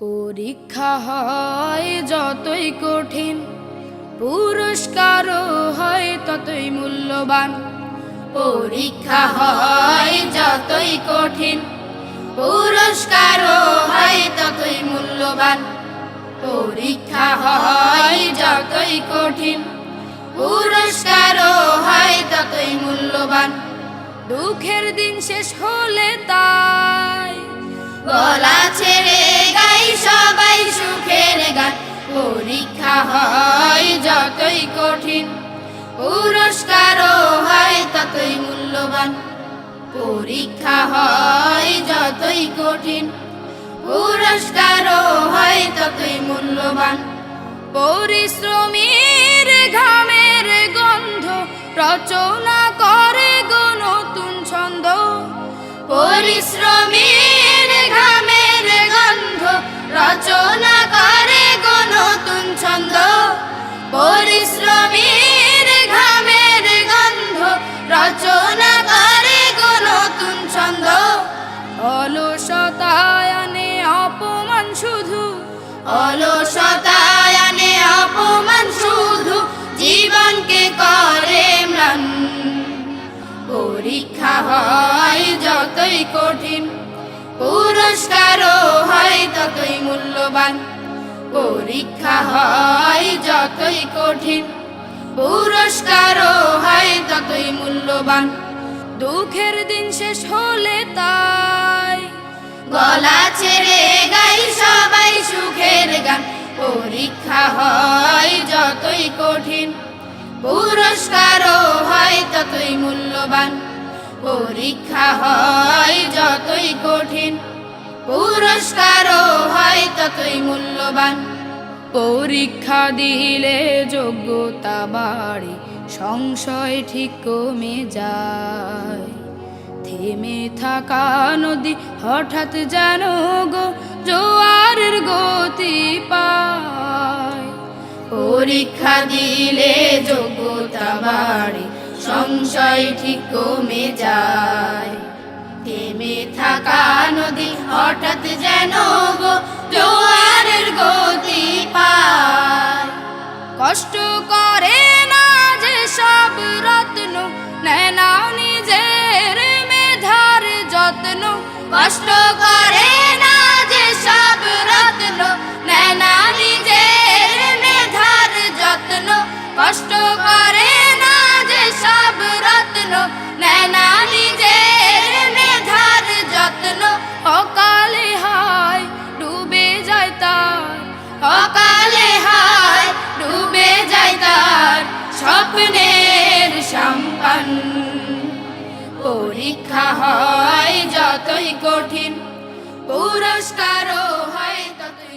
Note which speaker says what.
Speaker 1: পরীক্ষা হয় যতই কঠিন, পুরস্কারও হয় ততই মূল্যবান। পরীক্ষা হয় যতই কঠিন, পুরস্কারও হয় ততই মূল্যবান। পরীক্ষা হয় যতই কঠিন, পুরস্কারও হয় ততই মূল্যবান। দুঃখের দিন শেষ হলে তাই গলা ছেড়ে পরীক্ষা হয় যতই কঠিন, পুরস্কারও হয় ততই মূল্যবান। পরীক্ষা হয় যতই কঠিন, পুরস্কারও হয় ততই মূল্যবান। পরিশ্রমীর ঘামের গন্ধ, রচনা করে গো নতুন ছন্দ। পরিশ্রমীর ঘামের গন্ধ, রচনা অলসতায়নে অপমান শুধু জীবনকে করে পরীক্ষা হয় যতই কঠিন, পুরস্কারও হয় ততই মূল্যবান। পরীক্ষা হয় যতই কঠিন, পুরস্কারও হয় ততই মূল্যবান। দুঃখের দিন শেষ হলে তাই গলা ছেড়ে গাই হয় যতই কঠিন, পুরস্কারও হয় ততই মূল্যবান। পরীক্ষা হয় যতই কঠিন, পুরস্কারও হয় ততই মূল্যবান। পরীক্ষা দিলে যোগ্যতা বাড়ে, সংশয় ঠিক কমে যায়। থেমে থাকা নদী হঠাৎ জানো গো, জোয়ারের পরীক্ষা দিলে যোগ্যতা বাড়ে, সংশয় ঠিক কমে যায়। থেমে থাকা নদী হঠাৎ যেন জোয়ারের গতি পায়। কষ্ট করে না যে সব রত্ন, নেয় না নিজের মেধার যত্ন, কষ্ট স্বপ্নের সম্পান। পরীক্ষা হয় যতই কঠিন পুরস্কারও হয় ততই